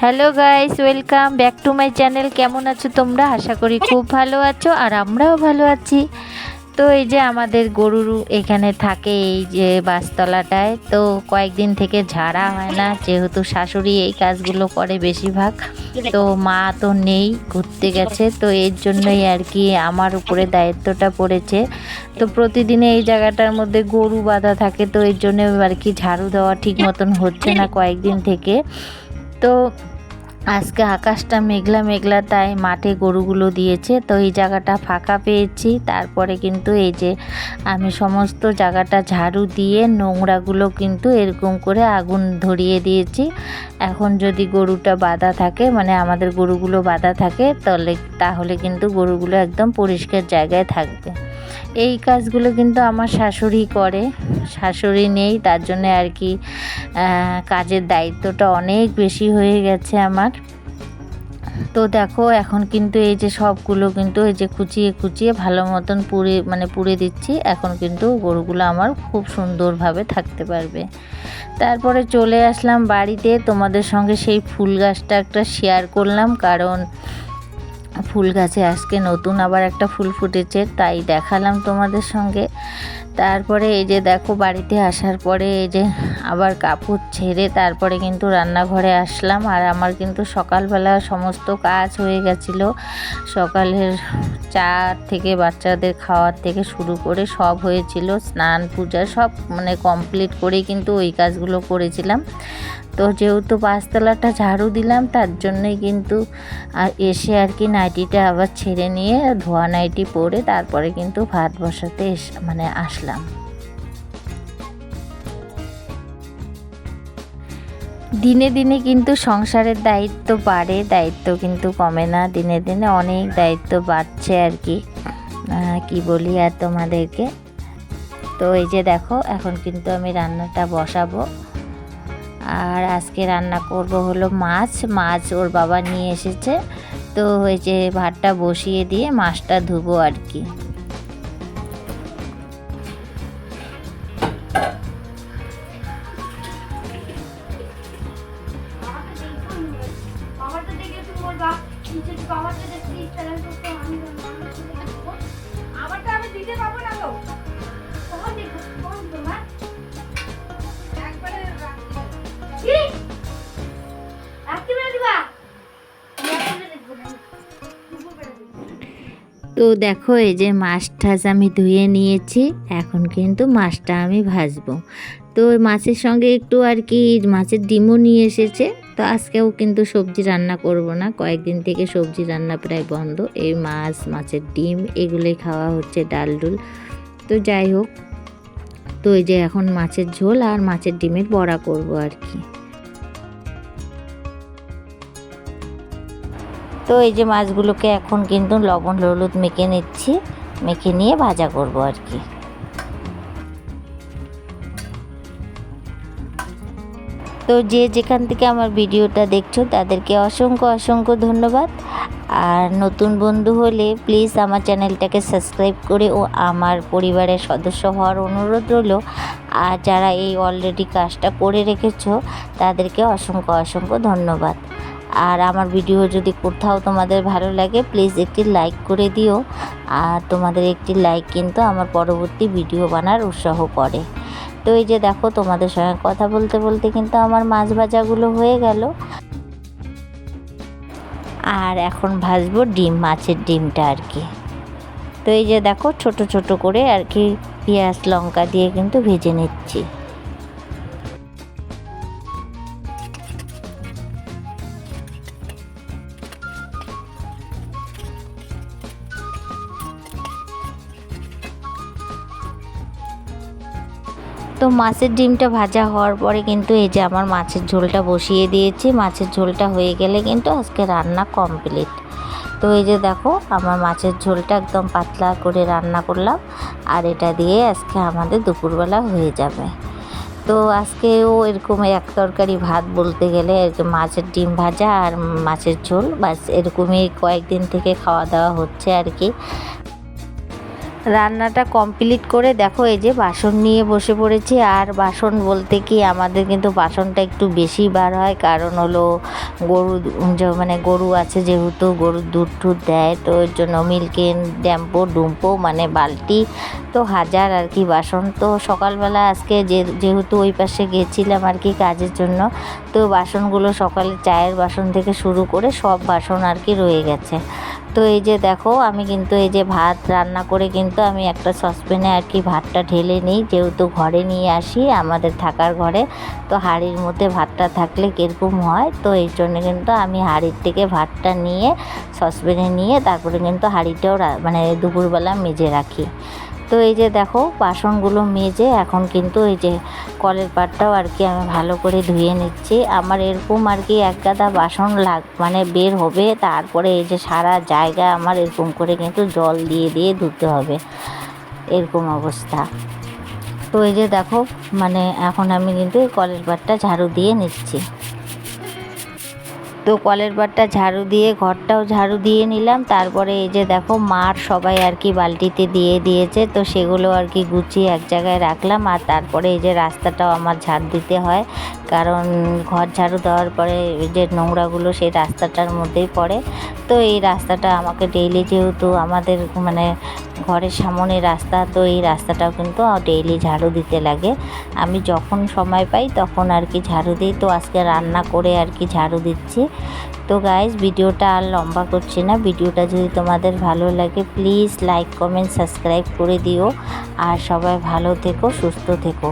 Hello guys welcome back to my channel কেমন আছো তোমরা? আশা করি খুব ভালো আছো আর আমরাও ভালো আছি। তো এই যে আমাদের গরুর এখানে থাকে এই যে বাসতলাটায়, তো কয়েকদিন থেকে ঝাড়া হয় না, যেহেতু শাশুড়ি এই কাজগুলো করে বেশিরভাগ, তো মা তো নেই, ঘুরতে গেছে, তো এর জন্যই আর কি আমার উপরে দায়িত্বটা পড়েছে। তো প্রতিদিনে এই জায়গাটার মধ্যে গরু বাঁধা থাকে, তো এর জন্য আর কি ঝাড়ু দেওয়া ঠিক মতন হচ্ছে না কয়েকদিন থেকে। তো আজকে আকাশটা মেঘলা মেঘলা, তাই মাঠে গরুগুলো দিয়েছে। তো এই জায়গাটা ফাঁকা পেয়েছি। তারপরে কিন্তু এই যে আমি সমস্ত জায়গাটা ঝাড়ু দিয়ে নোংরাগুলো কিন্তু এরকম করে আগুন ধরিয়ে দিয়েছি। এখন যদি গরুটা বাঁধা থাকে মানে আমাদের গরুগুলো বাঁধা থাকে তাহলে তাহলে কিন্তু গরুগুলো একদম পরিষ্কার জায়গায় থাকবে। এই কাজগুলো কিন্তু আমার শাশুড়ি করে। শাশুড়ি নেই, তার জন্য আর কি কাজের দায়িত্বটা অনেক বেশি হয়ে গেছে আমার। তো দেখো, এখন কিন্তু এই যে সবগুলো কিন্তু এই যে কুচিয়ে কুচিয়ে ভালো মতন পুড়ে মানে পুড়ে দিচ্ছি, এখন কিন্তু গরুগুলো আমার খুব সুন্দরভাবে থাকতে পারবে। তারপরে চলে আসলাম বাড়িতে, তোমাদের সঙ্গে সেই ফুল গাছটা একটা শেয়ার করলাম, কারণ ফুল গাছে আজকে নতুন আবার একটা ফুল ফুটেছে, তাই দেখালাম তোমাদের সঙ্গে। তারপরে এই যে দেখো বাড়িতে আসার পরে এই যে আবার কাপড় ছেড়ে তারপরে কিন্তু রান্নাঘরে আসলাম। আর আমার কিন্তু সকালবেলা সমস্ত কাজ হয়ে গেছিল। সকালের চা থেকে বাচ্চাদের খাওয়ার থেকে শুরু করে সব হয়েছিল। স্নান, পূজা সব মানে কমপ্লিট করেই কিন্তু ওই কাজগুলো করেছিলাম। তো যেহেতু পাঁচতলাটা ঝাড়ু দিলাম, তার জন্যই কিন্তু আর এসে আর কি নাইটিটা আবার ছেড়ে নিয়ে ধোয়া নাইটি পরে তারপরে কিন্তু ভাত বসাতে মানে আসলাম। দিনে দিনে কিন্তু সংসারের দায়িত্ব বাড়ে, দায়িত্ব কিন্তু কমে না। দিনে দিনে অনেক দায়িত্ব বাড়ছে আর কি। কি বলি আর তোমাদেরকে? তো এই যে দেখো, এখন কিন্তু আমি রান্নাটা বসাবো। আর আজকে রান্না করব হলো মাছ। মাছ ওর বাবা নিয়ে এসেছে। তো এই যে ভাতটা বসিয়ে দিয়ে মাছটা ধুবো আর কি। তো দেখো, এই যে মাছ ঠাস আমি ধুয়ে নিয়েছি, এখন কিন্তু মাছটা আমি ভাজবো। তো মাছের সঙ্গে একটু আর কি মাছের ডিমও নিয়ে এসেছে, তো আজকেও কিন্তু সবজি রান্না করব না। কয়েকদিন থেকে সবজি রান্না প্রায় বন্ধ। এই মাছ, মাছের ডিম, এগুলোই খাওয়া হচ্ছে ডাল ডুল। তো যাই হোক, তো এই যে এখন মাছের ঝোল আর মাছের ডিমের বড়া করব আর কি। তো এই যে মাছগুলোকে এখন কিন্তু লবণ, হলুদ মেখে নিচ্ছি, মেখে নিয়ে ভাজা করব আর কি। তো যে যেখান থেকে আমার ভিডিওটা দেখছ, তাদেরকে অসংখ্য অসংখ্য ধন্যবাদ। আর নতুন বন্ধু হলে প্লিজ আমার চ্যানেলটাকে সাবস্ক্রাইব করে ও আমার পরিবারের সদস্য হওয়ার অনুরোধ রইল। আর যারা এই অলরেডি কাজটা করে রেখেছো, তাদেরকে অসংখ্য অসংখ্য ধন্যবাদ। আর আমার ভিডিও যদি কোথাও তোমাদের ভালো লাগে প্লিজ একটি লাইক করে দিও। আর তোমাদের একটি লাইক কিন্তু আমার পরবর্তী ভিডিও বানার উৎসাহ করে। তো এই যে দেখো, তোমাদের সঙ্গে কথা বলতে বলতে কিন্তু আমার মাছ ভাজাগুলো হয়ে গেল। আর এখন ভাজবো ডিম, মাছের ডিমটা আর কি। তো এই যে দেখো, ছোট ছোট করে আর কি পেঁয়াজ, লঙ্কা দিয়ে কিন্তু ভেজে নিচ্ছি। তো মাছের ডিমটা ভাজা হওয়ার পরে কিন্তু এই যে আমার মাছের ঝোলটা বসিয়ে দিয়েছি। মাছের ঝোলটা হয়ে গেলে কিন্তু আজকে রান্না কমপ্লিট তো এই যে দেখো, আমার মাছের ঝোলটা একদম পাতলা করে রান্না করলাম। আর এটা দিয়ে আজকে আমাদের দুপুরবেলা হয়ে যাবে। তো আজকেও এরকম এক তরকারি ভাত বলতে গেলে মাছের ডিম ভাজা আর মাছের ঝোল বাস এরকমই কয়েকদিন থেকে খাওয়া দাওয়া হচ্ছে আর কি। রান্নাটা কমপ্লিট করে দেখো, এই যে বাসন নিয়ে বসে পড়েছি। আর বাসন বলতে কি, আমাদের কিন্তু বাসনটা একটু বেশি বার হয়, কারণ হলো গরু মানে গরু আছে যেহেতু গরুর দুধ টুধ দেয়, তো ওর জন্য মিল্কেন ড্যাম্পো ডুম্পো মানে বালতি, তো হাজার আর কি বাসন। তো সকালবেলা আজকে যে, যেহেতু ওই পাশে গেছিলাম আর কি কাজের জন্য, তো বাসনগুলো সকালে চায়ের বাসন থেকে শুরু করে সব বাসন আর কি রয়ে গেছে। তো এই যে দেখো, আমি কিন্তু এই যে ভাত রান্না করে কিন্তু আমি একটা সসপ্যানে আর কি ভাতটা ঢেলে নিই, যেহেতু ঘরে নিয়ে আসি, আমাদের থাকার ঘরে। তো হাড়ির মধ্যে ভাতটা থাকলে কীরকম হয়? তো এই জন্য কিন্তু আমি হাড়ির থেকে ভাতটা নিয়ে, সসপ্যানে নিয়ে তারপরে কিন্তু হাড়িটাও মানে দুপুরবেলা মেজে রাখি। তো এই যে দেখো, বাসনগুলো মেজে এখন কিন্তু এই যে কলের পাটটাও আর কি আমি ভালো করে ধুয়ে নিচ্ছি। আমার এরকম আর কি এক গাদা বাসন লাগ মানে বের হবে, তারপরে এই যে সারা জায়গা আমার এরকম করে কিন্তু জল দিয়ে দিয়ে ধুতে হবে। এরকম অবস্থা। তো এই যে দেখো মানে এখন আমি কিন্তু এই কলের পাটটা ঝাড়ু দিয়ে নিচ্ছি। তো কলের পাটটা ঝাড়ু দিয়ে, ঘরটাও ঝাড়ু দিয়ে নিলাম। তারপরে এই যে দেখো, মার সবাই আর কি বালতিতে দিয়ে দিয়েছে, তো সেগুলো আর কি গুছিয়ে এক জায়গায় রাখলাম। আর তারপরে এই যে রাস্তাটাও আমার ঝাড় দিতে হয়, কারণ ঘর ঝাড়ু দেওয়ার পরে যে নোংরাগুলো সেই রাস্তাটার মধ্যেই পড়ে। তো এই রাস্তাটা আমাকে ডেইলি যেহেতু আমাদের মানে ঘরের সামনে রাস্তা, তো এই রাস্তাটাও কিন্তু ডেইলি ঝাড়ু দিতে লাগে। আমি যখন সময় পাই তখন আর কি ঝাড়ু দিই। তো আজকে রান্না করে আর কি ঝাড়ু দিচ্ছি। তো গাইজ ভিডিওটা আর লম্বা করছি না। ভিডিওটা যদি তোমাদের ভালো লাগে প্লিজ লাইক কমেন্ট সাবস্ক্রাইব করে দিও। আর সবাই ভালো থেকো, সুস্থ থেকো।